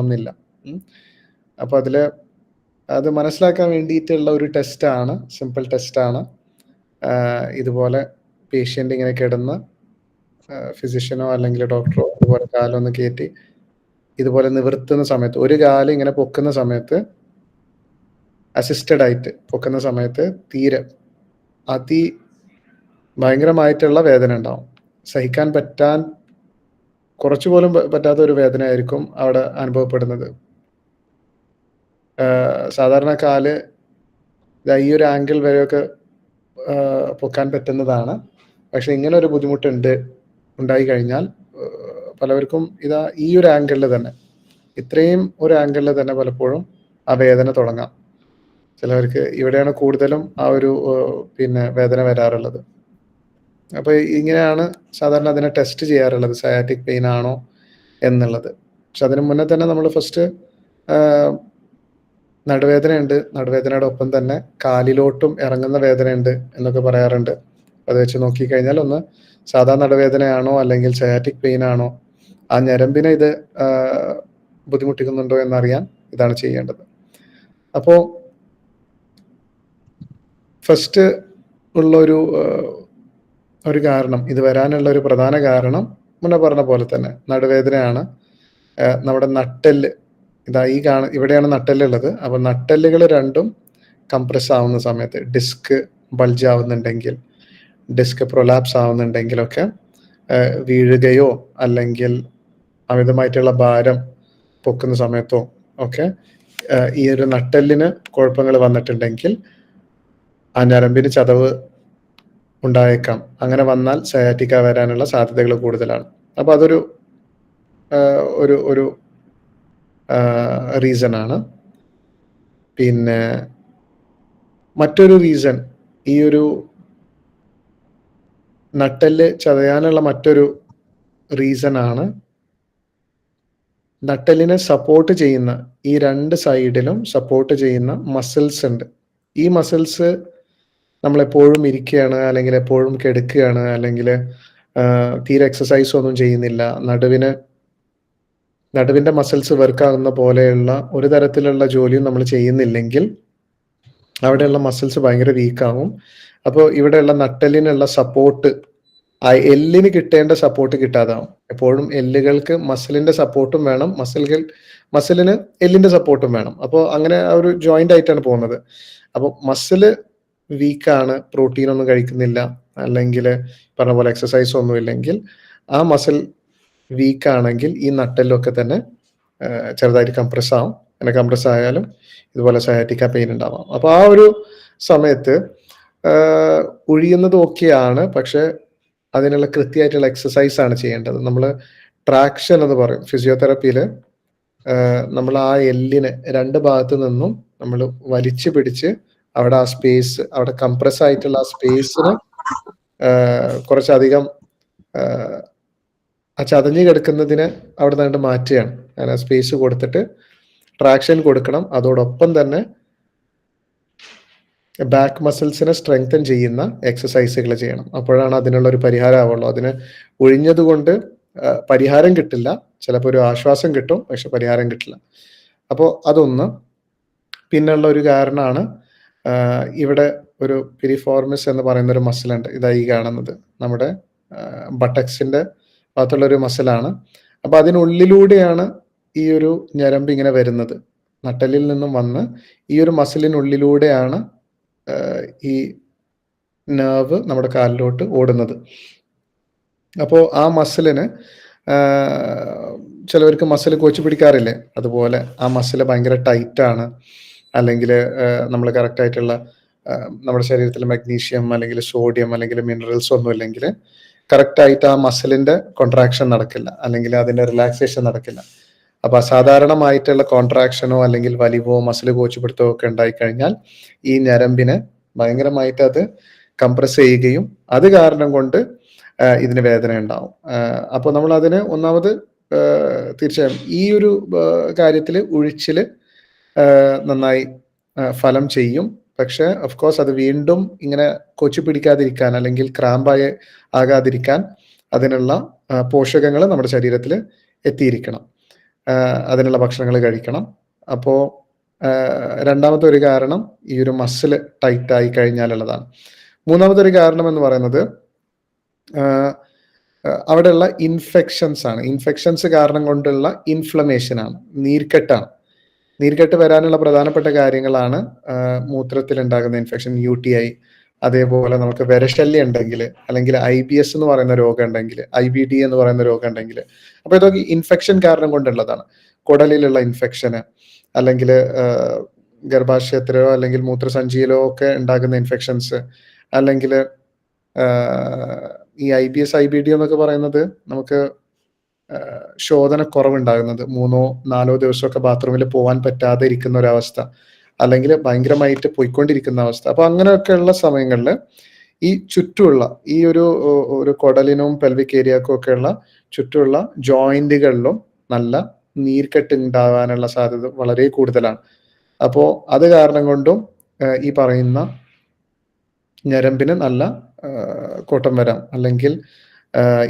എന്നില്ല അപ്പോൾ അതിൽ അത് മനസ്സിലാക്കാൻ വേണ്ടിയിട്ടുള്ള ഒരു ടെസ്റ്റാണ് സിമ്പിൾ ടെസ്റ്റാണ്. ഇതുപോലെ പേഷ്യന്റ് ഇങ്ങനെ കിടന്ന് ഫിസിഷ്യനോ അല്ലെങ്കിൽ ഡോക്ടറോ ഇതുപോലെ കാലൊന്ന് കയറ്റി ഇതുപോലെ നിവർത്തുന്ന സമയത്ത് ഒരു കാലം ഇങ്ങനെ പൊക്കുന്ന സമയത്ത് അസിസ്റ്റഡ് ആയിട്ട് പൊക്കുന്ന സമയത്ത് തീരെ അതി ഭയങ്കരമായിട്ടുള്ള വേദന ഉണ്ടാവും. സഹിക്കാൻ പറ്റാൻ കുറച്ചു പോലും പറ്റാത്ത ഒരു വേദന ആയിരിക്കും അവിടെ അനുഭവപ്പെടുന്നത്. സാധാരണ കാൽ ഈ ഒരു ആംഗിൾ വരെയൊക്കെ പൊക്കാൻ പറ്റുന്നതാണ്. പക്ഷെ ഇങ്ങനെ ഒരു ബുദ്ധിമുട്ടുണ്ട് ഉണ്ടായി കഴിഞ്ഞാൽ പലവർക്കും ഇതാ ഈ ഒരു ആംഗിളിൽ തന്നെ ഇത്രയും ഒരു ആംഗിളിൽ തന്നെ പലപ്പോഴും ആ വേദന തുടങ്ങാം. ചിലവർക്ക് ഇവിടെയാണ് കൂടുതലും ആ ഒരു പിന്നെ വേദന വരാറുള്ളത്. അപ്പൊ ഇങ്ങനെയാണ് സാധാരണ അതിനെ ടെസ്റ്റ് ചെയ്യാറുള്ളത്. സയാറ്റിക് പെയിൻ ആണോ എന്നുള്ളത്. പക്ഷെ അതിന് മുന്നേ തന്നെ നമ്മൾ ഫസ്റ്റ് നടുവേദനയുണ്ട്. നടുവേദനയുടെ ഒപ്പം തന്നെ കാലിലോട്ടും ഇറങ്ങുന്ന വേദനയുണ്ട് എന്നൊക്കെ പറയാറുണ്ട്. അത് വെച്ച് നോക്കിക്കഴിഞ്ഞാൽ ഒന്ന് സാധാ നടുവേദനയാണോ അല്ലെങ്കിൽ സയാറ്റിക് പെയിൻ ആണോ ആ ഞരമ്പിനെ ഇത് ബുദ്ധിമുട്ടിക്കുന്നുണ്ടോ എന്നറിയാൻ ഇതാണ് ചെയ്യേണ്ടത്. അപ്പോൾ ഫസ്റ്റ് ഉള്ള ഒരു കാരണം. ഇത് വരാനുള്ള ഒരു പ്രധാന കാരണം മുന്നേ പറഞ്ഞ പോലെ തന്നെ നടുവേദനയാണ്. നമ്മുടെ നട്ടെല്ല്. ഇതാ ഈ കാണ ഇവിടെയാണ് നട്ടെല്ലുള്ളത്. അപ്പോൾ നട്ടെല്ലുകൾ രണ്ടും കംപ്രസ് ആവുന്ന സമയത്ത് ഡിസ്ക് ബൾജ് ആവുന്നുണ്ടെങ്കിൽ ഡിസ്ക് പ്രൊലാപ്സ് ആവുന്നുണ്ടെങ്കിലൊക്കെ വീഴുകയോ അല്ലെങ്കിൽ അമിതമായിട്ടുള്ള ഭാരം പൊക്കുന്ന സമയത്തോ ഒക്കെ ഈ ഒരു നട്ടെല്ലിന് കുഴപ്പങ്ങൾ വന്നിട്ടുണ്ടെങ്കിൽ ആ ഞരമ്പിന് ചതവ് ഉണ്ടായേക്കാം. അങ്ങനെ വന്നാൽ സയാറ്റിക്ക വരാനുള്ള സാധ്യതകൾ കൂടുതലാണ്. അപ്പൊ അതൊരു ഒരു ഒരു റീസൺ ആണ് പിന്നെ മറ്റൊരു റീസൺ ഈ ഒരു നട്ടെല്ല് ചതയാനുള്ള മറ്റൊരു റീസൺ ആണ് നട്ടെല്ലിനെ സപ്പോർട്ട് ചെയ്യുന്ന ഈ രണ്ട് സൈഡിലും സപ്പോർട്ട് ചെയ്യുന്ന മസിൽസ് ഉണ്ട്. ഈ മസിൽസ് നമ്മൾ എപ്പോഴും ഇരിക്കുകയാണ് അല്ലെങ്കിൽ എപ്പോഴും കെടുക്കുകയാണ് അല്ലെങ്കിൽ തീരെ എക്സസൈസ് ഒന്നും ചെയ്യുന്നില്ല. നടുവിന് നടുവിന്റെ മസിൽസ് വർക്ക് ആകുന്ന പോലെയുള്ള ഒരു തരത്തിലുള്ള ജോലിയും നമ്മൾ ചെയ്യുന്നില്ലെങ്കിൽ അവിടെയുള്ള മസിൽസ് ഭയങ്കര വീക്കാവും അപ്പോൾ ഇവിടെയുള്ള നട്ടലിനുള്ള സപ്പോർട്ട് ആ എല്ലിന് കിട്ടേണ്ട സപ്പോർട്ട് കിട്ടാതാവും. എപ്പോഴും എല്ലുകൾക്ക് മസിലിന്റെ സപ്പോർട്ടും വേണം മസിലുകൾ മസിലിന് എല്ലിന്റെ സപ്പോർട്ടും വേണം. അപ്പോൾ അങ്ങനെ ഒരു ജോയിന്റ് ആയിട്ടാണ് പോകുന്നത്. അപ്പോൾ മസിൽ വീക്കാണ് പ്രോട്ടീൻ ഒന്നും കഴിക്കുന്നില്ല അല്ലെങ്കിൽ പറഞ്ഞ പോലെ എക്സസൈസ് ഒന്നും ഇല്ലെങ്കിൽ ആ മസിൽ വീക്കാണെങ്കിൽ ഈ നട്ടലൊക്കെ തന്നെ ചെറുതായിട്ട് കംപ്രസ് ആവും. അങ്ങനെ കംപ്രസ് ആയാലും ഇതുപോലെ സയാറ്റിക്ക പെയിൻ ഉണ്ടാവാം. അപ്പോൾ ആ ഒരു സമയത്ത് ഒഴിയുന്നത് ഓക്കെയാണ് പക്ഷെ അതിനുള്ള കൃത്യമായിട്ടുള്ള എക്സസൈസ് ആണ് ചെയ്യേണ്ടത്. നമ്മൾ ട്രാക്ഷൻ എന്ന് പറയും. ഫിസിയോതെറപ്പിയിൽ നമ്മൾ ആ എല്ലിനെ രണ്ട് ഭാഗത്ത് നിന്നും നമ്മൾ വലിച്ചു പിടിച്ച് അവിടെ ആ സ്പേസ് അവിടെ കംപ്രസ് ആയിട്ടുള്ള ആ സ്പേസിന് കുറച്ചധികം ആ ചതഞ്ഞു കിടക്കുന്നതിന് അവിടെ നിന്ന് മാറ്റുകയാണ്. ആ സ്പേസ് കൊടുത്തിട്ട് ട്രാക്ഷൻ കൊടുക്കണം. അതോടൊപ്പം തന്നെ ബാക്ക് മസിൽസിനെ സ്ട്രെങ്തൻ ചെയ്യുന്ന എക്സസൈസുകൾ ചെയ്യണം. അപ്പോഴാണ് അതിനുള്ള ഒരു പരിഹാരം ആവുള്ളൂ. അതിന് ഒഴിഞ്ഞതുകൊണ്ട് പരിഹാരം കിട്ടില്ല. ചിലപ്പോൾ ഒരു ആശ്വാസം കിട്ടും പക്ഷെ പരിഹാരം കിട്ടില്ല. അപ്പോൾ അതൊന്ന്. പിന്നുള്ള ഒരു കാരണമാണ് ഇവിടെ ഒരു പിരിഫോർമിസ് എന്ന് പറയുന്ന ഒരു മസിലുണ്ട് ഇതായി കാണുന്നത്. നമ്മുടെ ബട്ടക്സിന്റെ ഭാഗത്തുള്ള ഒരു മസിലാണ് അപ്പൊ അതിനുള്ളിലൂടെയാണ് ഈ ഒരു ഞരമ്പ് ഇങ്ങനെ വരുന്നത്. നട്ടലിൽ നിന്നും വന്ന് ഈ ഒരു മസിലിനുള്ളിലൂടെയാണ് ഈ നേർവ് നമ്മുടെ കാലിലോട്ട് ഓടുന്നത്. അപ്പോൾ ആ മസിലിന് ചിലവർക്ക് മസിൽ കോച്ച് പിടിക്കാറില്ലേ? അതുപോലെ ആ മസിൽ ഭയങ്കര ടൈറ്റാണ് അല്ലെങ്കിൽ നമ്മൾ കറക്റ്റായിട്ടുള്ള നമ്മുടെ ശരീരത്തിൽ മഗ്നീഷ്യം അല്ലെങ്കിൽ സോഡിയം അല്ലെങ്കിൽ മിനറൽസ് ഒന്നും ഇല്ലെങ്കിൽ കറക്റ്റായിട്ട് ആ മസിലിന്റെ കോൺട്രാക്ഷൻ നടക്കില്ല. അല്ലെങ്കിൽ അതിന്റെ റിലാക്സേഷൻ നടക്കില്ല. അപ്പൊ അസാധാരണമായിട്ടുള്ള കോൺട്രാക്ഷനോ അല്ലെങ്കിൽ വലിവോ മസിൽ കോച്ചുപിടുത്തോ ഒക്കെ ഉണ്ടായിക്കഴിഞ്ഞാൽ ഈ ഞരമ്പിനെ ഭയങ്കരമായിട്ട് അത് കംപ്രസ് ചെയ്യുകയും അത് കാരണം കൊണ്ട് ഇതിന് വേദന ഉണ്ടാവും. അപ്പോൾ നമ്മൾ അതിന് ഒന്നാമത് തീർച്ചയായും ഈ ഒരു കാര്യത്തിൽ ഉഴിച്ചിൽ നന്നായി ഫലം ചെയ്യും. പക്ഷെ ഓഫ് കോഴ്സ് അത് വീണ്ടും ഇങ്ങനെ കൊച്ചു പിടിക്കാതിരിക്കാൻ അല്ലെങ്കിൽ ക്രാമ്പായി ആകാതിരിക്കാൻ അതിനുള്ള പോഷകങ്ങൾ നമ്മുടെ ശരീരത്തിൽ എത്തിയിരിക്കണം. അതിനുള്ള ഭക്ഷണങ്ങൾ കഴിക്കണം. അപ്പോൾ രണ്ടാമത്തെ ഒരു കാരണം ഈ ഒരു മസിൽ ടൈറ്റ് ആയി കഴിഞ്ഞാലുള്ളതാണ് മൂന്നാമത്തെ ഒരു കാരണം എന്ന് പറയുന്നത് അവിടെയുള്ള ഇൻഫെക്ഷൻസ് ആണ്. ഇൻഫെക്ഷൻസ് കാരണം കൊണ്ടുള്ള ഇൻഫ്ലമേഷൻ ആണ്. നീർക്കെട്ടാണ്. നീർക്കെട്ട് വരാനുള്ള പ്രധാനപ്പെട്ട കാര്യങ്ങളാണ് മൂത്രത്തിൽ ഉണ്ടാകുന്ന ഇൻഫെക്ഷൻ യു ടി ഐ അതേപോലെ നമുക്ക് വിരശല്യം ഉണ്ടെങ്കിൽ അല്ലെങ്കിൽ ഐ ബി എസ് എന്ന് പറയുന്ന രോഗം ഉണ്ടെങ്കിൽ ഐ ബി ഡി എന്ന് പറയുന്ന രോഗം ഉണ്ടെങ്കിൽ അപ്പൊ ഇതൊക്കെ ഇൻഫെക്ഷൻ കാരണം കൊണ്ടുള്ളതാണ്. കുടലിലുള്ള ഇൻഫെക്ഷന് അല്ലെങ്കിൽ ഗർഭാശയത്തിലോ അല്ലെങ്കിൽ മൂത്രസഞ്ചിയിലോ ഒക്കെ ഉണ്ടാകുന്ന ഇൻഫെക്ഷൻസ് അല്ലെങ്കിൽ ഈ I B S I B D എന്നൊക്കെ പറയുന്നത് നമുക്ക് ശോധന കുറവുണ്ടാകുന്നത് മൂന്നോ നാലോ ദിവസമൊക്കെ ബാത്റൂമിൽ പോകാൻ പറ്റാതെ ഇരിക്കുന്ന ഒരവസ്ഥ. അല്ലെങ്കിൽ ഭയങ്കരമായിട്ട് പോയിക്കൊണ്ടിരിക്കുന്ന അവസ്ഥ. അപ്പൊ അങ്ങനെയൊക്കെയുള്ള സമയങ്ങളിൽ ഈ ചുറ്റുമുള്ള ഈ ഒരു ഒരു കൊടലിനും പെൽവിക് ഏരിയക്കും ഒക്കെയുള്ള ചുറ്റുമുള്ള ജോയിന്റുകളിലും നല്ല നീർക്കെട്ട് ഉണ്ടാകാനുള്ള സാധ്യത വളരെ കൂടുതലാണ്. അപ്പോൾ അത് കാരണം കൊണ്ടും ഈ പറയുന്ന ഞരമ്പിന് നല്ല കോട്ടം വരാം. അല്ലെങ്കിൽ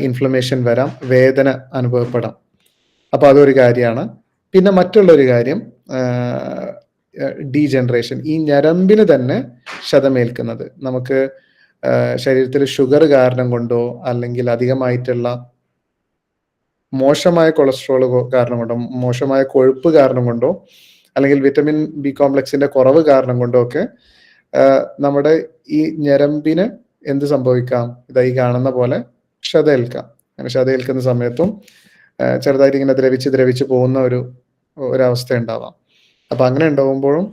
ഇൻഫ്ലമേഷൻ വരാം വേദന അനുഭവപ്പെടാം. അപ്പോൾ അതൊരു കാര്യമാണ്. പിന്നെ മറ്റുള്ളൊരു കാര്യം ഡീജനറേഷൻ ഈ ഞരമ്പിന് തന്നെ ക്ഷതമേൽക്കുന്നത് നമുക്ക് ശരീരത്തിൽ ഷുഗർ കാരണം കൊണ്ടോ അല്ലെങ്കിൽ അധികമായിട്ടുള്ള മോശമായ കൊളസ്ട്രോൾ കാരണം കൊണ്ടോ മോശമായ കൊഴുപ്പ് കാരണം കൊണ്ടോ അല്ലെങ്കിൽ വിറ്റമിൻ ബി കോംപ്ലക്സിന്റെ കുറവ് കാരണം കൊണ്ടോ ഒക്കെ നമ്മുടെ ഈ ഞരമ്പിന് എന്ത് സംഭവിക്കാം? ഇതായി കാണുന്ന പോലെ ക്ഷതേൽക്കാം. അങ്ങനെ ക്ഷതേൽക്കുന്ന സമയത്തും ചെറുതായിട്ട് ഇങ്ങനെ ദ്രവിച്ച് ദ്രവിച്ച് പോകുന്ന ഒരു ഒരവസ്ഥ ഉണ്ടാവാം. അപ്പൊ അങ്ങനെ ഉണ്ടാവുമ്പോഴും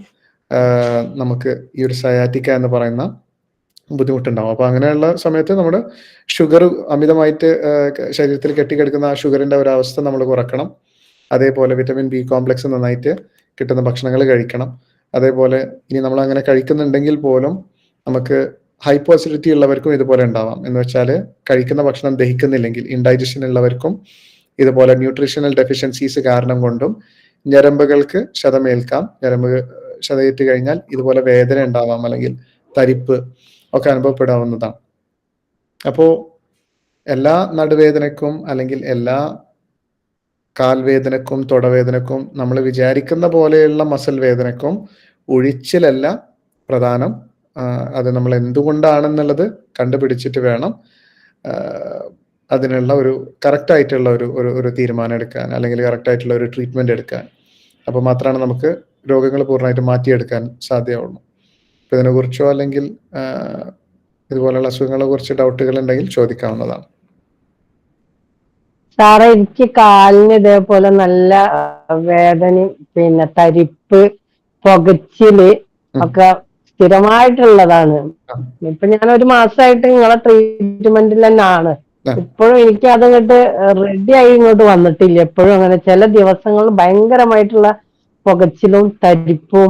നമുക്ക് ഈ ഒരു സയാറ്റിക്ക എന്ന് പറയുന്ന ബുദ്ധിമുട്ടുണ്ടാവും. അപ്പൊ അങ്ങനെയുള്ള സമയത്ത് നമ്മുടെ ഷുഗർ അമിതമായിട്ട് ശരീരത്തിൽ കെട്ടിക്കിടക്കുന്ന ആ ഷുഗറിന്റെ ഒരു അവസ്ഥ നമ്മൾ കുറക്കണം. അതേപോലെ വിറ്റമിൻ ബി കോംപ്ലക്സ് നന്നായിട്ട് കിട്ടുന്ന ഭക്ഷണങ്ങൾ കഴിക്കണം. അതേപോലെ ഇനി നമ്മൾ അങ്ങനെ കഴിക്കുന്നുണ്ടെങ്കിൽ പോലും നമുക്ക് ഹൈപ്പോ അസിഡിറ്റി ഉള്ളവർക്കും ഇതുപോലെ ഉണ്ടാവാം. എന്ന് വെച്ചാൽ കഴിക്കുന്ന ഭക്ഷണം ദഹിക്കുന്നില്ലെങ്കിൽ ഇൻഡൈജഷൻ ഉള്ളവർക്കും ഇതുപോലെ ന്യൂട്രീഷണൽ ഡെഫിഷ്യൻസീസ് കാരണം കൊണ്ടും ഞരമ്പുകൾക്ക് ക്ഷതമേൽക്കാം. ഞരമ്പ് ക്ഷതയേറ്റ് കഴിഞ്ഞാൽ ഇതുപോലെ വേദന ഉണ്ടാവാം അല്ലെങ്കിൽ തരിപ്പ് ഒക്കെ അനുഭവപ്പെടാവുന്നതാണ്. അപ്പോൾ എല്ലാ നടുവേദനക്കും അല്ലെങ്കിൽ എല്ലാ കാൽവേദനക്കും തൊടവേദനക്കും നമ്മൾ വിചാരിക്കുന്ന പോലെയുള്ള മസിൽ വേദനക്കും ഒഴിച്ചിലല്ല പ്രധാനം. അത് നമ്മൾ എന്തുകൊണ്ടാണെന്നുള്ളത് കണ്ടുപിടിച്ചിട്ട് വേണം അതിനുള്ള ഒരു കറക്റ്റ് ആയിട്ടുള്ള ഒരു ഒരു തീരുമാനം എടുക്കാൻ അല്ലെങ്കിൽ കറക്റ്റ് ആയിട്ടുള്ള ഒരു ട്രീറ്റ്മെന്റ് എടുക്കാൻ. അപ്പോൾ മാത്രമാണ് നമുക്ക് രോഗങ്ങൾ പൂർണമായിട്ട് മാറ്റിയെടുക്കാൻ സാധ്യമാവുള്ളൂ അപ്പൊ ഇതിനെക്കുറിച്ചോ അല്ലെങ്കിൽ ഇതുപോലെയുള്ള അസുഖങ്ങളെ കുറിച്ച് ഡൗട്ടുകൾ ഉണ്ടെങ്കിൽ ചോദിക്കാവുന്നതാണ്. സാറേ എനിക്ക് കാലിന് ഇതേപോലെ നല്ല വേദനയും പിന്നെ തരിപ്പ് പുകച്ചിൽ ഒക്കെ സ്ഥിരമായിട്ടുള്ളതാണ്. ഇപ്പൊ ഞാൻ ഒരു മാസമായിട്ട് നിങ്ങളെ ട്രീറ്റ്മെന്റിൽ തന്നെയാണ്. ഇപ്പോഴും എനിക്ക് അതങ്ങോട്ട് റെഡി ആയി ഇങ്ങോട്ട് വന്നിട്ടില്ല. എപ്പോഴും അങ്ങനെ ചില ദിവസങ്ങൾ ഭയങ്കരമായിട്ടുള്ള പുകച്ചിലും തരിപ്പും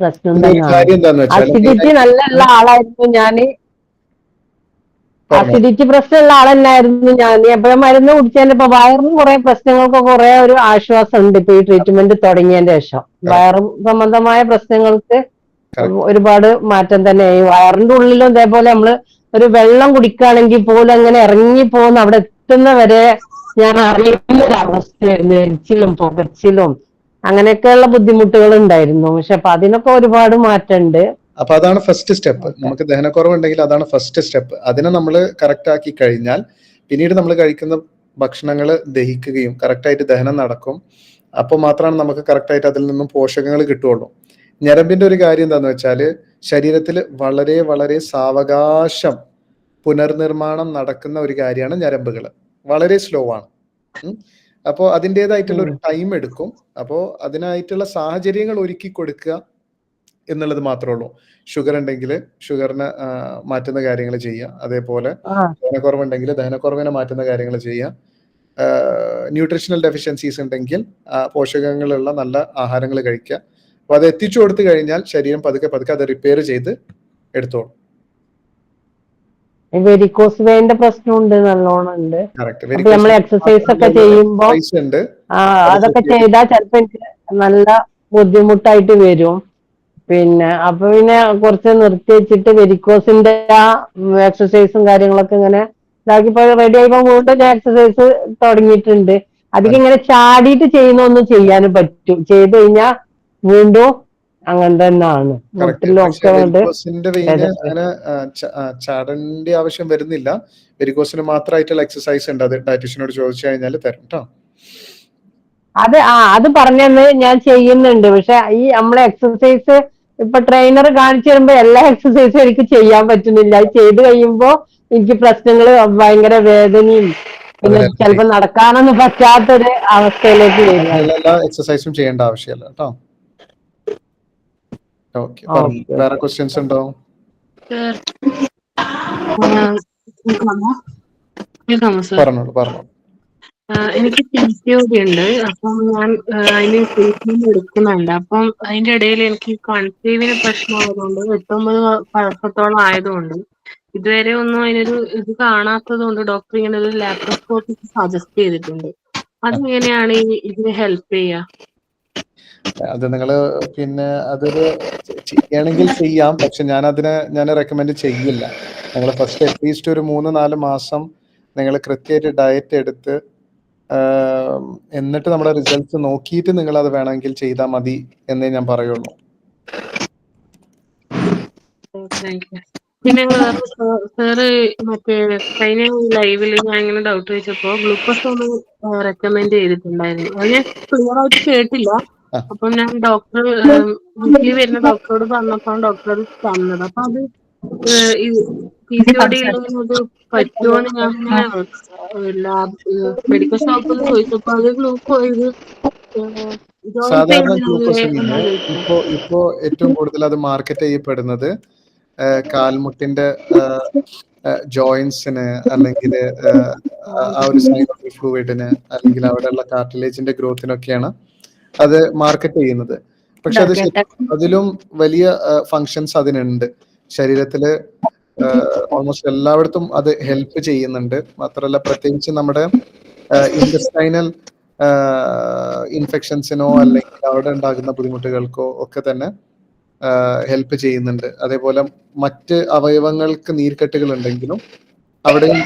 പ്രശ്നം തന്നെയാണ്. അസിഡിറ്റി നല്ല ആളായിരുന്നു ഞാൻ. അസിഡിറ്റി പ്രശ്നമുള്ള ആളല്ലായിരുന്നു ഞാൻ എപ്പോഴും മരുന്ന് കുടിച്ചതിന്റെ ഇപ്പൊ വയറിന് കുറെ പ്രശ്നങ്ങൾക്ക് കുറെ ഒരു ആശ്വാസം ഉണ്ട് ഇപ്പൊ ഈ ട്രീറ്റ്മെന്റ് തുടങ്ങിയതിന്റെ ശേഷം. വയറും സംബന്ധമായ പ്രശ്നങ്ങൾക്ക് ഒരുപാട് മാറ്റം തന്നെയായി വയറിന്റെ ഉള്ളിലും ഇതേപോലെ നമ്മൾ ഒരു വെള്ളം കുടിക്കുകയാണെങ്കിൽ പോലും അങ്ങനെ ഇറങ്ങി പോകുന്ന അവിടെ എത്തുന്ന വരെ ഞാൻ അറിയുന്ന ഒരു അവസ്ഥയായിരുന്നു. എരിച്ചിലും പുകച്ചിലും അങ്ങനെയൊക്കെയുള്ള ബുദ്ധിമുട്ടുകൾ ഉണ്ടായിരുന്നു. പക്ഷെ അപ്പൊ അതിനൊക്കെ ഒരുപാട് മാറ്റമുണ്ട്. അപ്പൊ അതാണ് ഫസ്റ്റ് സ്റ്റെപ്പ് നമുക്ക് ദഹനക്കുറവുണ്ടെങ്കിൽ അതാണ് ഫസ്റ്റ് സ്റ്റെപ്പ് അതിനെ നമ്മൾ കറക്റ്റ് ആക്കി കഴിഞ്ഞാൽ പിന്നീട് നമ്മൾ കഴിക്കുന്ന ഭക്ഷണങ്ങൾ ദഹിക്കുകയും കറക്റ്റായിട്ട് ദഹനം നടക്കും. അപ്പോൾ മാത്രമാണ് നമുക്ക് കറക്റ്റായിട്ട് അതിൽ നിന്നും പോഷകങ്ങൾ കിട്ടുള്ളൂ ഞരമ്പിന്റെ ഒരു കാര്യം എന്താന്ന് വെച്ചാൽ ശരീരത്തിൽ വളരെ വളരെ സാവകാശം പുനർനിർമ്മാണം നടക്കുന്ന ഒരു കാര്യമാണ് ഞരമ്പുകൾ വളരെ സ്ലോ ആണ്. അപ്പോൾ അതിന്റെതായിട്ടുള്ള ഒരു ടൈം എടുക്കും. അപ്പോൾ അതിനായിട്ടുള്ള സാഹചര്യങ്ങൾ ഒരുക്കി കൊടുക്കുക എന്നുള്ളത് മാത്രമേ ഉള്ളൂ. ഷുഗർ ഉണ്ടെങ്കിൽ ഷുഗറിനെ മാറ്റുന്ന കാര്യങ്ങൾ ചെയ്യുക. അതേപോലെ ദഹനക്കുറവുണ്ടെങ്കിൽ ദഹനക്കുറവിനെ മാറ്റുന്ന കാര്യങ്ങൾ ചെയ്യുക. ന്യൂട്രീഷണൽ ഡെഫിഷ്യൻസീസ് ഉണ്ടെങ്കിൽ പോഷകങ്ങളുള്ള നല്ല ആഹാരങ്ങൾ കഴിക്കുക. അപ്പൊ അത് എത്തിച്ചു കൊടുത്തു കഴിഞ്ഞാൽ ശരീരം പതുക്കെ പതുക്കെ അത് റിപ്പയർ ചെയ്ത് എടുത്തോളും. വെരിക്കോസ് വെയിന്റെ പ്രശ്നമുണ്ട് നല്ലോണം ഉണ്ട്. നമ്മൾ എക്സസൈസ് ഒക്കെ ചെയ്യുമ്പോ അതൊക്കെ ചെയ്താൽ ചിലപ്പോ എനിക്ക് നല്ല ബുദ്ധിമുട്ടായിട്ട് വരും. പിന്നെ അപ്പൊ പിന്നെ കുറച്ച് നിർത്തി വെച്ചിട്ട് വെരിക്കോസിന്റെ ആ എക്സസൈസും കാര്യങ്ങളൊക്കെ ഇങ്ങനെ ഇതാക്കിപ്പോ റെഡി ആയിപ്പോ വീണ്ടും ഞാൻ എക്സസൈസ് തുടങ്ങിയിട്ടുണ്ട്. അധികം ഇങ്ങനെ ചാടിയിട്ട് ചെയ്യുന്ന ഒന്നും ചെയ്യാനും പറ്റും. ചെയ്ത് കഴിഞ്ഞാൽ വീണ്ടും അങ്ങനെ തന്നെയാണ് ചാടേണ്ട ആവശ്യം വരുന്നില്ല. വെരിക്കോസിന് മാത്രമായിട്ടുള്ള എക്സസൈസ് ഉണ്ട്. അത് ഡയറ്റീഷ്യനോട് ചോദിച്ചു കഴിഞ്ഞാൽ തരും കേട്ടോ അത് ആ അത് പറഞ്ഞെന്ന് ഞാൻ ചെയ്യുന്നുണ്ട്. പക്ഷെ ഈ നമ്മളെ എക്സസൈസ് ഇപ്പൊ ട്രെയിനർ കാണിച്ചു തരുമ്പോ എല്ലാ എക്സസൈസും എനിക്ക് ചെയ്യാൻ പറ്റുന്നില്ല. അത് ചെയ്ത് കഴിയുമ്പോ എനിക്ക് പ്രശ്നങ്ങൾ ഭയങ്കര വേദനയും പിന്നെ. ചിലപ്പോ നടക്കാനൊന്നും പറ്റാത്തൊരു അവസ്ഥയിലേക്ക് എക്സസൈസും ചെയ്യേണ്ട ആവശ്യമല്ല കേട്ടോ. വേറെ ക്വസ്റ്റ്യൻസ് ഉണ്ടോ? പറഞ്ഞോളൂ പറഞ്ഞോളൂ. എനിക്ക് പി സി ഒ ഡി ഉണ്ട്. അപ്പം ഞാൻ അതിന് ട്രീറ്റ്മെന്റ് എടുക്കുന്നുണ്ട്. അപ്പം അതിന്റെ ഇടയിൽ എനിക്ക് കൺസീവിന് പ്രശ്നമായതുകൊണ്ട് എട്ടൊമ്പത് വർഷത്തോളം ആയതുകൊണ്ട് ഇതുവരെ ഒന്നും അതിനൊരു ഇത് കാണാത്തത് കൊണ്ട് ഡോക്ടർ ഇങ്ങനെ ഒരു ലാപ്രോസ്കോപ്പി സജസ്റ്റ് ചെയ്തിട്ടുണ്ട്. അത് എങ്ങനെയാണ് ഇതിന് ഹെൽപ്പ് ചെയ്യുക? അത് നിങ്ങൾ പിന്നെ അതൊരു ചെയ്യണമെങ്കിൽ ചെയ്യാം. പക്ഷെ ഞാൻ അതിനെ ഞാൻ റെക്കമെൻഡ് ചെയ്യില്ല. നിങ്ങൾ ഫസ്റ്റ് അറ്റ്ലീസ്റ്റ് ഒരു മൂന്ന് നാല് മാസം നിങ്ങൾ കൃത്യമായിട്ട് ഡയറ്റ് എടുത്ത് എന്നിട്ട് നമ്മുടെ റിസൾട്ട്സ് നോക്കിയിട്ട് നിങ്ങൾ അത് വേണമെങ്കിൽ ചെയ്താൽ മതി എന്നേ ഞാൻ പറയുള്ളൂ. പിന്നെ സാറ് മറ്റേ കഴിഞ്ഞ ലൈവിൽ ഞാൻ ഇങ്ങനെ ഡൗട്ട് ചോദിച്ചപ്പോ ഗ്ലൂക്കോസ് ഒന്ന് റെക്കമെൻഡ് ചെയ്തിട്ടുണ്ടായിരുന്നു. അത് ഞാൻ ക്ലിയർ ആയിട്ട് കേട്ടില്ല. അപ്പം ഞാൻ ഡോക്ടർ വീട്ടിൽ വരുന്ന ഡോക്ടറോട് പറഞ്ഞപ്പോൾ ഡോക്ടർ അത് തന്നത് അപ്പൊ അത് പി സി ഒ ഡി ഉള്ളത് പറ്റുമോന്ന് ഞാൻ ലാബ് മെഡിക്കൽ ഷോപ്പിൽ ചോദിച്ചപ്പോ അത് ഗ്ലൂക്കോ ഇത് ഏഹ്, joint സാധാരണ ഗ്ലൂക്കോസമീന്. ഇപ്പോ ഇപ്പോ ഏറ്റവും കൂടുതൽ അത് മാർക്കറ്റ് ചെയ്യപ്പെടുന്നത് കാൽമുട്ടിന്റെ ജോയിന്റ്സിന് അല്ലെങ്കിൽ ആ ഒരു സൈനോഫിൽ ഫ്ലൂയിഡിന് അല്ലെങ്കിൽ അവിടെയുള്ള കാർട്ടിലേജിന്റെ ഗ്രോത്തിനൊക്കെയാണ് അത് മാർക്കറ്റ് ചെയ്യുന്നത്. പക്ഷെ അത് അതിലും വലിയ ഫങ്ഷൻസ് അതിനുണ്ട്. ശരീരത്തിൽ ഓൾമോസ്റ്റ് എല്ലായിടത്തും അത് ഹെൽപ്പ് ചെയ്യുന്നുണ്ട്. മാത്രമല്ല പ്രത്യേകിച്ച് നമ്മുടെ ഇൻഡസ്റ്റൈനൽ ഇൻഫെക്ഷൻസിനോ അല്ലെങ്കിൽ അവിടെ ഉണ്ടാകുന്ന ബുദ്ധിമുട്ടുകൾക്കോ ഒക്കെ തന്നെ ഹെൽപ്പ് ചെയ്യുന്നുണ്ട്. അതേപോലെ മറ്റ് അവയവങ്ങൾക്ക് നീർക്കെട്ടുകൾ ഉണ്ടെങ്കിലും അവിടെയും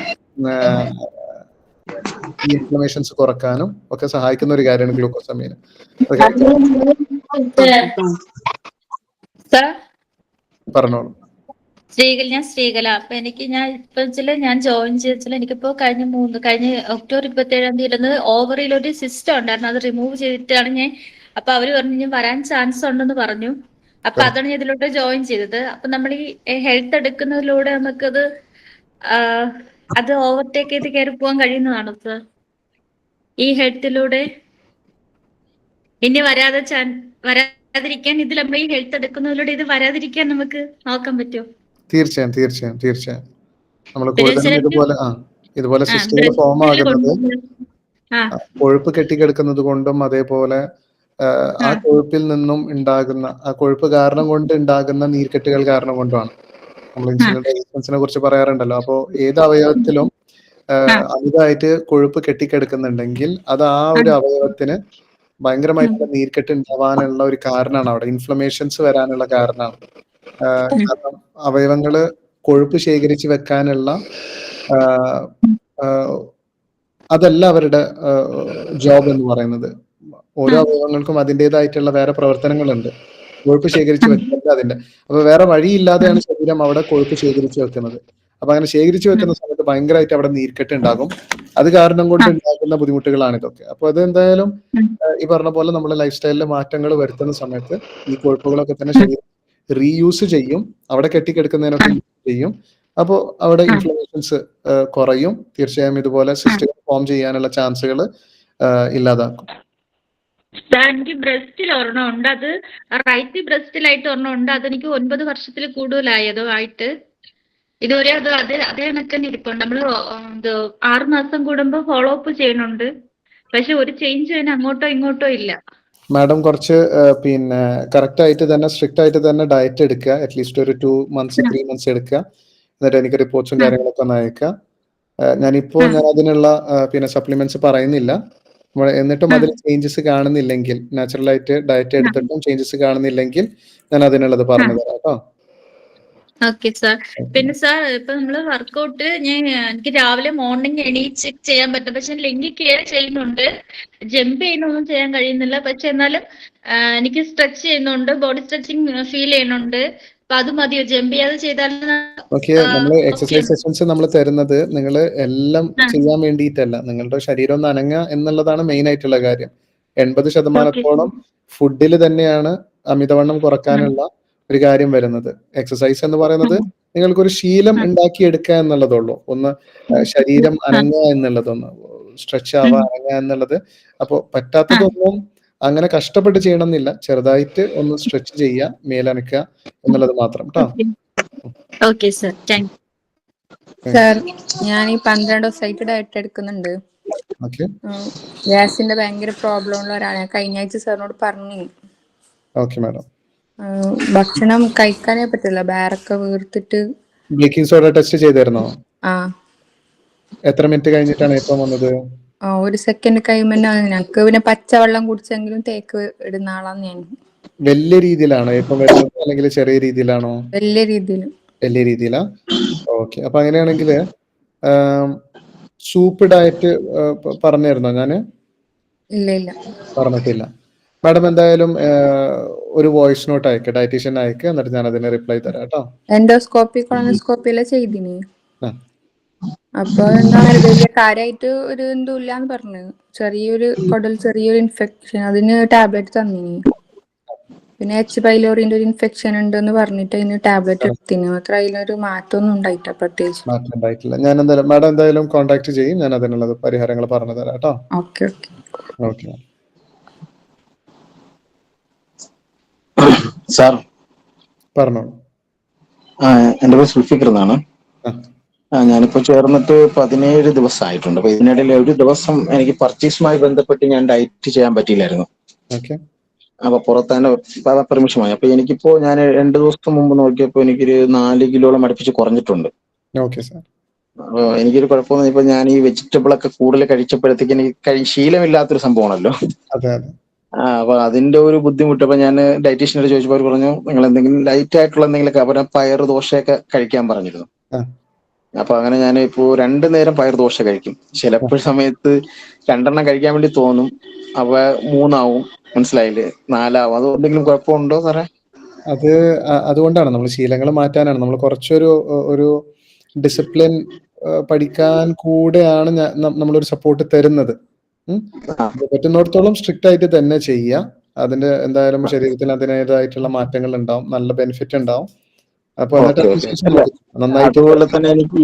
ഈ ഇൻഫ്ലമേഷൻസ് കുറക്കാനും ഒക്കെ സഹായിക്കുന്ന ഒരു കാര്യമാണ് ഗ്ലൂക്കോസമീൻ പറഞ്ഞോളൂ. സ്ത്രീകൾ ഞാൻ സ്ത്രീകള അപ്പൊ എനിക്ക് ഞാൻ ഇപ്പൊ വെച്ചാൽ ഞാൻ ജോയിൻ ചെയ്തില്ല എനിക്കിപ്പോ കഴിഞ്ഞ മൂന്ന് കഴിഞ്ഞ ഒക്ടോബർ ഇരുപത്തി ഏഴാം തീയതി ഓവറിൽ ഒരു സിസ്റ്റം ഉണ്ടായിരുന്നു. അത് റിമൂവ് ചെയ്തിട്ടാണ് ഞാൻ അപ്പൊ അവർ പറഞ്ഞു ഞാൻ വരാൻ ചാൻസ് ഉണ്ടെന്ന് പറഞ്ഞു. അപ്പൊ അതാണ് ഞാൻ ഇതിലോട്ട് ജോയിൻ ചെയ്തത്. അപ്പൊ നമ്മൾ ഈ ഹെൽത്ത് എടുക്കുന്നതിലൂടെ നമുക്കത് അത് ഓവർടേക്ക് ചെയ്ത് കയറി പോകാൻ കഴിയുന്നതാണോ സർ ഈ ഹെൽത്തിലൂടെ ഇനി വരാതെ വരാതിരിക്കാൻ ഇതിൽ നമ്മൾ ഈ ഹെൽത്ത് എടുക്കുന്നതിലൂടെ ഇത് വരാതിരിക്കാൻ നമുക്ക് നോക്കാൻ പറ്റുമോ? തീർച്ചയായും തീർച്ചയായും തീർച്ചയായും. നമ്മൾ ഇതുപോലെ ആ ഇതുപോലെ സിസ്റ്റങ്ങൾ ഫോം ആകുന്നത് കൊഴുപ്പ് കെട്ടിക്കിടക്കുന്നത് കൊണ്ടും അതേപോലെ ആ. കൊഴുപ്പിൽ നിന്നും ഉണ്ടാകുന്ന ആ കൊഴുപ്പ് കാരണം കൊണ്ട് ഉണ്ടാകുന്ന നീർക്കെട്ടുകൾ കാരണം കൊണ്ടുമാണ്. നമ്മൾ ഇൻസുലിൻ റെസിസ്റ്റൻസിനെ കുറിച്ച് പറയാറുണ്ടല്ലോ. അപ്പോ ഏത് അവയവത്തിലും. അമിതമായിട്ട് കൊഴുപ്പ് കെട്ടിക്കിടക്കുന്നുണ്ടെങ്കിൽ അത് ആ ഒരു അവയവത്തിന് ഭയങ്കരമായിട്ടുള്ള നീർക്കെട്ട് ഉണ്ടാവാനുള്ള ഒരു കാരണമാണ് അവിടെ. ഇൻഫ്ലമേഷൻസ് വരാനുള്ള കാരണമാണ്. കാരണം അവയവങ്ങൾ കൊഴുപ്പ് ശേഖരിച്ച് വെക്കാനുള്ള അതല്ല അവരുടെ ജോബ് എന്ന് പറയുന്നത്. ഓരോ അവയവങ്ങൾക്കും അതിന്റെതായിട്ടുള്ള വേറെ പ്രവർത്തനങ്ങളുണ്ട്. കൊഴുപ്പ് ശേഖരിച്ച് വെക്കുന്നത് അതിന്റെ. അപ്പൊ വേറെ വഴിയില്ലാതെയാണ് ശരീരം അവിടെ കൊഴുപ്പ് ശേഖരിച്ച് വെക്കുന്നത്. അപ്പൊ അങ്ങനെ ശേഖരിച്ചു വെക്കുന്ന സമയത്ത് ഭയങ്കരമായിട്ട് അവിടെ നീർക്കെട്ട് ഉണ്ടാകും. അത് കാരണം കൊണ്ട് ഉണ്ടാകുന്ന ബുദ്ധിമുട്ടുകളാണ് ഇതൊക്കെ. അപ്പൊ അത് എന്തായാലും ഈ പറഞ്ഞ പോലെ നമ്മുടെ ലൈഫ് സ്റ്റൈലിലെ മാറ്റങ്ങൾ വരുത്തുന്ന സമയത്ത് ഈ കൊഴുപ്പുകളൊക്കെ തന്നെ ശരീരം റീയൂസ് ചെയ്യും. അവിടെ കെട്ടിക്കെടുക്കുന്നതിനൊക്കെ ചെയ്യും. അപ്പോൾ അവിടെ ഇൻഫ്ലമേഷൻസ് കുറയും. തീർച്ചയായും ഇതുപോലെ സിസ്റ്റം ഫോം ചെയ്യാനുള്ള ചാൻസുകൾ ഇല്ലാതാക്കും. എനിക്ക് ബ്രസ്റ്റിൽ ഒരെണ്ണം ഉണ്ട്. അത് റൈറ്റ് ബ്രസ്റ്റിലായിട്ട് ഒരെണ്ണം ഉണ്ട്. അതെനിക്ക് ഒൻപത് വർഷത്തിൽ കൂടുതലായതോ ആയിട്ട് ഇതുവരെ അത് അത് അതേ കണക്ക് തന്നെ ഇരിപ്പുണ്ട് നമ്മൾ ഇത് ആറ് മാസം കൂടുമ്പോൾ ഫോളോ അപ്പ് ചെയ്യുന്നുണ്ട്. പക്ഷെ ഒരു ചേഞ്ച് അതിന് അങ്ങോട്ടോ ഇങ്ങോട്ടോ ഇല്ല. മാഡം കുറച്ച് പിന്നെ കറക്റ്റ് ആയിട്ട് തന്നെ സ്ട്രിക്റ്റ് ആയിട്ട് തന്നെ ഡയറ്റ് എടുക്കുക. അറ്റ്ലീസ്റ്റ് ഒരു ടു മന്ത്സ് ത്രീ മന്ത്സ് എടുക്കുക. എന്നിട്ട് എനിക്ക് റിപ്പോർട്ട്സും കാര്യങ്ങളൊക്കെ ഒന്ന് അയക്കുക. ഞാനിപ്പോ ഞാൻ അതിനുള്ള പിന്നെ സപ്ലിമെന്റ്സ് പറയുന്നില്ല. എന്നിട്ടും അതിൽ ചേഞ്ചസ് കാണുന്നില്ലെങ്കിൽ നാച്ചുറൽ ആയിട്ട് ഡയറ്റ് എടുത്തിട്ടും ചേഞ്ചസ് കാണുന്നില്ലെങ്കിൽ ഞാൻ അതിനുള്ളത് പറഞ്ഞു തരാം കേട്ടോ. ഓക്കെ സാർ പിന്നെ സാർ ഇപ്പൊ നമ്മൾ വർക്കൗട്ട് ഞാൻ എനിക്ക് രാവിലെ മോർണിംഗ് എണീച്ച് ചെയ്യാൻ പറ്റും. പക്ഷെ ലെങ്കി കെയർ ചെയ്യുന്നുണ്ട്. ജമ്പ് ചെയ്യുന്നൊന്നും ചെയ്യാൻ കഴിയുന്നില്ല. പക്ഷെ എന്നാലും എനിക്ക് സ്ട്രെച്ച് ചെയ്യുന്നുണ്ട്. ബോഡി സ്ട്രെച്ചിങ് ഫീൽ ചെയ്യുന്നുണ്ട്. അപ്പൊ അത് മതിയോ ജമ്പ് ചെയ്യാതെ ചെയ്താൽ ഓക്കെ നമ്മൾ. എക്സസൈസ് സെഷൻസ് നമ്മൾ തരുന്നത് നിങ്ങൾ എല്ലാം ചെയ്യാൻ വേണ്ടിയിട്ടല്ല. നിങ്ങളുടെ ശരീരം ഒന്ന് അനങ്ങുക എന്നുള്ളതാണ് മെയിൻ ആയിട്ടുള്ള കാര്യം. എൺപത് ശതമാനത്തോളം ഫുഡിൽ തന്നെയാണ് അമിതവണ്ണം കുറക്കാനുള്ള ഒരു കാര്യം വരുന്നത്. എക്സസൈസ് എന്ന് പറയുന്നത് നിങ്ങൾക്കൊരു ശീലം ഉണ്ടാക്കിയെടുക്കുക എന്നുള്ളതുള്ളൂ ഒന്ന് ശരീരം അനങ്ങുക എന്നുള്ളതൊന്ന് സ്ട്രെച്ച് ആവുക അനങ്ങുക എന്നുള്ളത്. അപ്പോൾ പറ്റാത്തതൊന്നും അങ്ങനെ കഷ്ടപ്പെട്ട് ചെയ്യണമെന്നില്ല. ചെറുതായിട്ട് ഒന്ന് സ്ട്രെച്ച് ചെയ്യുക മേലനക്കുക എന്നുള്ളത് മാത്രം കേട്ടോ ഓക്കെ സർ താങ്ക് സാർ ഞാൻ ഈ പന്ത്രണ്ട് ദിവസമായിട്ട് ഡയറ്റ് എടുക്കുന്നുണ്ട്. ഗ്യാസിന്റെ ഭയങ്കര പ്രോബ്ലം ഉള്ള ഒരാളാണ് ഞാൻ കഴിഞ്ഞ ആഴ്ച സാറിനോട് പറഞ്ഞു. ഓക്കെ മാഡം ഭക്ഷണം കഴിക്കാനേ പറ്റില്ല ബാരൊക്കെ വീർത്തിട്ട്. ബേക്കിംഗ് സോഡ ടെസ്റ്റ് ചെയ്തായിരുന്നോ? ആ. എത്ര മിനിറ്റ് കഴിഞ്ഞിട്ടാണ് ഇപ്പം വന്നത്? ആ, ഒരു സെക്കൻഡ് കഴിയുമ്പോൾ ഞങ്ങൾക്ക് പിന്നെ പച്ചവെള്ളം കുടിച്ചെങ്കിലും തേക്ക് ഇടുന്ന ആളാണ് ഞാൻ വലിയ രീതിയിലാണോ? ഇപ്പം അല്ലെങ്കിൽ ചെറിയ രീതിയിലാണോ? വലിയ രീതിയിൽ വലിയ രീതിയിലാ? ഓക്കെ. അപ്പൊ അങ്ങനെയാണെങ്കിൽ സൂപ്പ് ഡയറ്റ് പറഞ്ഞിരുന്നോ ഞാൻ? ഇല്ല ഇല്ല. പറഞ്ഞിട്ടില്ല. മാഡം എന്തായാലും ഒരു വോയിസ് നോട്ട് അയക്ക് ഡയറ്റീഷ്യൻ അയക്ക് എന്നിട്ട് ഞാൻ അതിന് റിപ്ലൈ തരാം കേട്ടോ. എൻഡോസ്കോപ്പി കൊളോണോസ്കോപ്പി എല്ലാം ചെയ്തിനി. അപ്പൊ എന്താണ് വലിയ കാര്യമായിട്ട് ഒരു എന്തും ഇല്ലാന്ന് പറഞ്ഞു. ചെറിയൊരു കുടൽ ചെറിയൊരു ഇൻഫെക്ഷൻ അതിന് ടാബ്ലറ്റ് തന്നിനി. പിന്നെ എച്ച് പൈലോറിന്റെ ഒരു ഇൻഫെക്ഷൻ ഉണ്ടെന്ന് പറഞ്ഞിട്ട് അതിന് ടാബ്ലറ്റ് എടുത്തിന്. മാത്രം അതിലൊരു മാറ്റമൊന്നും ഉണ്ടായിട്ട പ്രത്യേകിച്ച്. മാറ്റം ഉണ്ടായിട്ടില്ല. ഞാൻ എന്തായാലും മാഡം എന്തായാലും കോൺടാക്ട് ചെയ്യും. ഞാൻ അതിനുള്ള പരിഹാരങ്ങൾ പറഞ്ഞു തരാം കേട്ടോ. Okay okay. ഓക്കെ. സാർ. പറഞ്ഞോളൂ. എന്റെ എന്റെ പേര് സുൽഫിക്കർ എന്നാണ്. ആ. ഞാനിപ്പോ ചേർന്നിട്ട് പതിനേഴ് ദിവസമായിട്ടുണ്ട് അപ്പൊ ഇതിനിടയിൽ ഒരു ദിവസം എനിക്ക് പർച്ചേസുമായി ബന്ധപ്പെട്ട് ഞാൻ ഡയറ്റ് ചെയ്യാൻ പറ്റിയില്ലായിരുന്നു. അപ്പൊ പുറത്തന്നെ പെർമിഷൻ വാങ്ങി അപ്പൊ എനിക്കിപ്പോ ഞാൻ രണ്ടു ദിവസം മുമ്പ് നോക്കിയപ്പോ എനിക്കൊരു നാല് കിലോളം അടുപ്പിച്ച് കുറഞ്ഞിട്ടുണ്ട്. അപ്പൊ എനിക്കൊരു കുഴപ്പമൊന്നും ഇപ്പൊ ഞാൻ ഈ വെജിറ്റബിൾ ഒക്കെ കൂടുതൽ കഴിച്ചപ്പോഴത്തേക്ക് എനിക്ക് ശീലമില്ലാത്തൊരു സംഭവമാണല്ലോ. അപ്പൊ അതിന്റെ ഒരു ബുദ്ധിമുട്ട് ഇപ്പൊ ഞാൻ ഡയറ്റീഷ്യനോട് ചോദിച്ചപ്പോൾ അവർ പറഞ്ഞു നിങ്ങൾ എന്തെങ്കിലും ലൈറ്റ് ആയിട്ടുള്ള എന്തെങ്കിലും പയർ ദോശയൊക്കെ കഴിക്കാൻ പറഞ്ഞിരുന്നു. അപ്പൊ അങ്ങനെ ഞാൻ ഇപ്പോ രണ്ടു നേരം പയർ ദോശ കഴിക്കും. ചിലപ്പോൾ സമയത്ത് രണ്ടെണ്ണം കഴിക്കാൻ വേണ്ടി തോന്നും. അവ മൂന്നാവും. മനസ്സിലായില്ലേ? നാലാവും. അതുകൊണ്ടെങ്കിലും കുഴപ്പമുണ്ടോ സാറേ? അത് അതുകൊണ്ടാണ്. നമ്മൾ ശീലങ്ങൾ മാറ്റാനാണ്. നമ്മൾ കുറച്ചൊരു ഒരു ഡിസിപ്ലിൻ പഠിക്കാൻ കൂടെയാണ് നമ്മളൊരു സപ്പോർട്ട് തരുന്നത്. പറ്റുന്നിടത്തോളം സ്ട്രിക്റ്റ് ആയിട്ട് തന്നെ ചെയ്യുക അതിന്റെ എന്തായാലും ശരീരത്തിന് അതിനേതായിട്ടുള്ള മാറ്റങ്ങൾ ഉണ്ടാവും നല്ല ബെനിഫിറ്റ് ഉണ്ടാവും. അപ്പൊ അതുപോലെ തന്നെ എനിക്ക്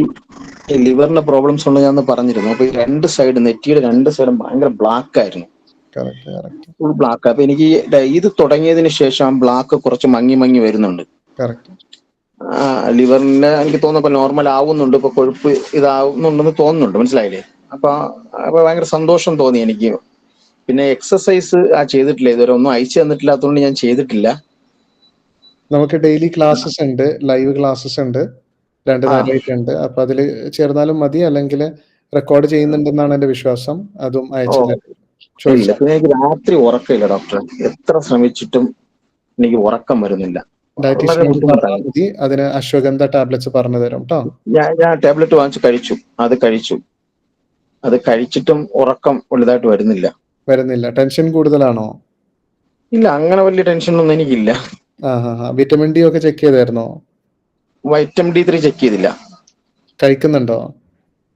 ലിവറിന്റെ പ്രോബ്ലംസ് ഉണ്ട് ഞാൻ പറഞ്ഞിരുന്നു. അപ്പൊ ഈ രണ്ട് സൈഡ് നെറ്റിയുടെ രണ്ട് സൈഡും ഭയങ്കര ബ്ലാക്ക് ആയിരുന്നു. ഫുൾ ബ്ലാക്ക് അപ്പൊ എനിക്ക് ഇത് തുടങ്ങിയതിന് ശേഷം ബ്ലാക്ക് കുറച്ച് മങ്ങി മങ്ങി വരുന്നുണ്ട്. ലിവറിന് എനിക്ക് തോന്നുന്നു ഇപ്പൊ നോർമൽ ആവുന്നുണ്ട്. ഇപ്പൊ കൊഴുപ്പ് ഇതാവുന്നുണ്ടെന്ന് തോന്നുന്നുണ്ട്. മനസ്സിലായില്ലേ? അപ്പൊ അപ്പൊ ഭയങ്കര സന്തോഷം തോന്നി എനിക്ക്. പിന്നെ എക്സസൈസ് ആ ചെയ്തിട്ടില്ല. ഇതുവരെ ഒന്നും അയച്ചു തന്നിട്ടില്ലാത്തതുകൊണ്ട് ഞാൻ ചെയ്തിട്ടില്ല. നമുക്ക് ഡെയിലി ക്ലാസ്സസ് ഉണ്ട് ലൈവ് ക്ലാസ്സസ് ഉണ്ട് രണ്ട് നാലായിട്ട് ഉണ്ട്. അപ്പൊ അതിൽ ചേർന്നാലും മതി അല്ലെങ്കിൽ റെക്കോർഡ് ചെയ്യുന്നുണ്ടെന്നാണ് എന്റെ വിശ്വാസം. അതും അയച്ചു ഓ. തരാം. പിന്നെ എനിക്ക് രാത്രി ഉറക്കമില്ല ഡോക്ടർ എത്ര ശ്രമിച്ചിട്ടും എനിക്ക് ഉറക്കം വരുന്നില്ല. അതിന് അശ്വഗന്ധ ടാബ്ലറ്റ്സ് പറഞ്ഞു തരും കേട്ടോ ഞാൻ ടാബ്ലറ്റ് വാങ്ങിച്ച് കഴിച്ചു അത് കഴിച്ചു. അത് കഴിച്ചിട്ടും ഉറക്കം വലുതായിട്ട് വരുന്നില്ല. വരുന്നില്ല. ടെൻഷൻ കൂടുതലാണോ? ഇല്ല അങ്ങനെ വലിയ ടെൻഷൻ ഒന്നും എനിക്കില്ല. വിറ്റമിൻ ഡി ഒക്കെ ചെക്ക് ചെയ്തായിരുന്നോ? വൈറ്റമിൻ ഡി ത്രീ ചെക്ക് ചെയ്തില്ല. കഴിക്കുന്നുണ്ടോ?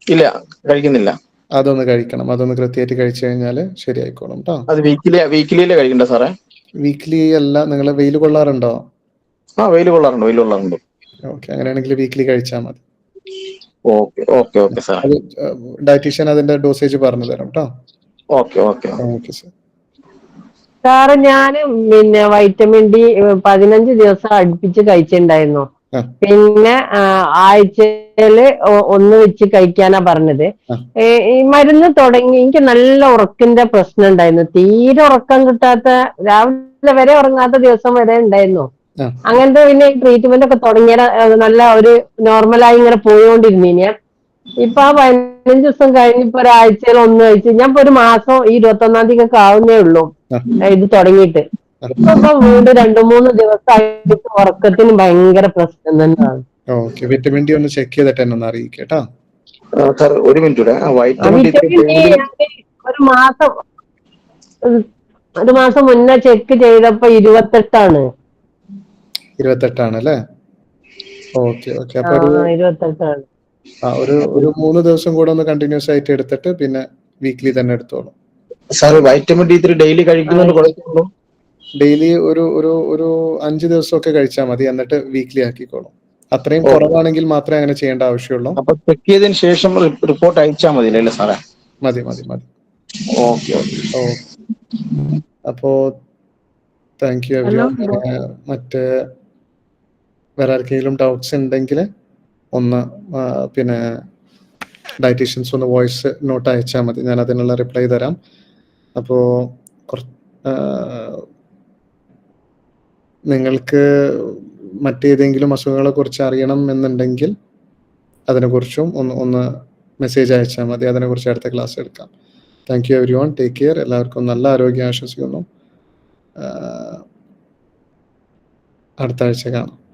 ഇല്ല കഴിക്കുന്നില്ല. അതൊന്ന് കഴിക്കണം. അതൊന്ന് കൃത്യമായിട്ട് കഴിച്ചു കഴിഞ്ഞാൽ ശരിയായിക്കോളും കേട്ടോ അത് വീക്കിലി വീക്കിലിയിലെ കഴിക്കണ്ട സാറേ. വീക്ക്ലി അല്ല നിങ്ങൾ വെയിൽ കൊള്ളാറുണ്ടോ? ആ വെയിൽ കൊള്ളാറുണ്ട് വെയിൽ കൊള്ളാറുണ്ട്. ഓക്കെ അങ്ങനെയാണെങ്കിൽ വീക്ക്ലി കഴിച്ചാൽ മതി. Okay okay okay sir dietitian അതിന്റെ ഡോസേജ് പറഞ്ഞു തരാം കേട്ടോ okay okay okay sir sir ഞാൻ പിന്നെ വൈറ്റമിൻ ഡി പതിനഞ്ച് ദിവസം അടുപ്പിച്ച് കഴിച്ചിട്ടുണ്ടായിരുന്നു. പിന്നെ ആഴ്ചയിൽ ഒന്ന് വെച്ച് കഴിക്കാനാ പറഞ്ഞത്. ഈ മരുന്ന് തുടങ്ങി എനിക്ക് നല്ല ഉറക്കിന്റെ പ്രശ്നം ഉണ്ടായിരുന്നു. തീരെ ഉറക്കം കിട്ടാത്ത രാവിലെ വരെ ഉറങ്ങാത്ത ദിവസം വരെ ഉണ്ടായിരുന്നു. അങ്ങനത്തെ പിന്നെ ട്രീറ്റ്മെന്റ് ഒക്കെ തുടങ്ങിയ നല്ല ഒരു നോർമലായി ഇങ്ങനെ പോയോണ്ടിരുന്നു ഞാൻ ഇപ്പൊ ആ പതിനഞ്ച് ദിവസം കഴിഞ്ഞിപ്പോ ഒരാഴ്ചയിൽ ഒന്ന് കഴിച്ച് ഞാൻ ഇപ്പൊ ഒരു മാസം ഈ ഇരുപത്തൊന്നാം തീയതി ഒക്കെ ആവുന്നേ ഉള്ളൂ. ഇത് തുടങ്ങിയിട്ട്. ഇപ്പൊ വീണ്ടും രണ്ടു മൂന്ന് ദിവസമായിട്ട് ഉറക്കത്തിന് ഭയങ്കര പ്രശ്നം തന്നെയാണ്. ഓക്കെ വിറ്റമിൻ ഡി ഒന്ന് ചെക്ക് ചെയ്തിട്ട് എന്നെ ഒന്ന് അറിയിക്കുക സാർ ഒരു മിനിറ്റ് ആ വൈറ്റമിൻ ഡി ഒരു മാസം ഒരു- മാസം മുന്നേ ചെക്ക് ചെയ്തപ്പോ ഇരുപത്തെട്ടാണ്. ഇരുപത്തെട്ടാണ് അല്ലേ ഓക്കെ ഓക്കെ. അപ്പൊ ഇരുപത്തെട്ടാണ്. ആ, ഒരു ഒരു മൂന്ന് ദിവസം കൂടെ ഒന്ന് കണ്ടിന്യൂസ് ആയിട്ട് എടുത്തിട്ട് പിന്നെ വീക്ക്ലി തന്നെ എടുത്തോളൂ. Sir vitamin D three daily കഴിക്കുന്നുണ്ട് കുഴപ്പമുണ്ടോ ഡെയിലി ഒരു ഒരു ഒരു അഞ്ച് ദിവസമൊക്കെ കഴിച്ചാൽ മതി എന്നിട്ട് വീക്ക്ലി ആക്കിക്കോളും. അത്രയും. കുറവാണെങ്കിൽ മാത്രമേ അങ്ങനെ ചെയ്യേണ്ട ആവശ്യമുള്ളൂ. അപ്പൊ ചെക്ക് ചെയ്തതിന് ശേഷം റിപ്പോർട്ട് അയച്ചാൽ മതി അല്ലേ സാറേ? മതി മതി മതി. Okay okay. ഓ. അപ്പോ താങ്ക് യു മറ്റേ മറ്റ് വേറെ ആർക്കെങ്കിലും ഡൗട്ട്സ് ഉണ്ടെങ്കിൽ ഒന്ന് പിന്നെ ഡയറ്റീഷ്യൻസ് ഒന്ന് വോയിസ് നോട്ട് അയച്ചാൽ മതി. ഞാൻ അതിനുള്ള റിപ്ലൈ തരാം. അപ്പോൾ നിങ്ങൾക്ക് മറ്റേതെങ്കിലും അസുഖങ്ങളെ കുറിച്ച് അറിയണം എന്നുണ്ടെങ്കിൽ അതിനെക്കുറിച്ചും ഒന്ന് ഒന്ന് മെസ്സേജ് അയച്ചാൽ മതി. അതിനെക്കുറിച്ച് അടുത്ത ക്ലാസ് എടുക്കാം. Thank you everyone take care എല്ലാവർക്കും നല്ല ആരോഗ്യം ആശ്വസിക്കുന്നു അടുത്ത ആഴ്ച കാണാം.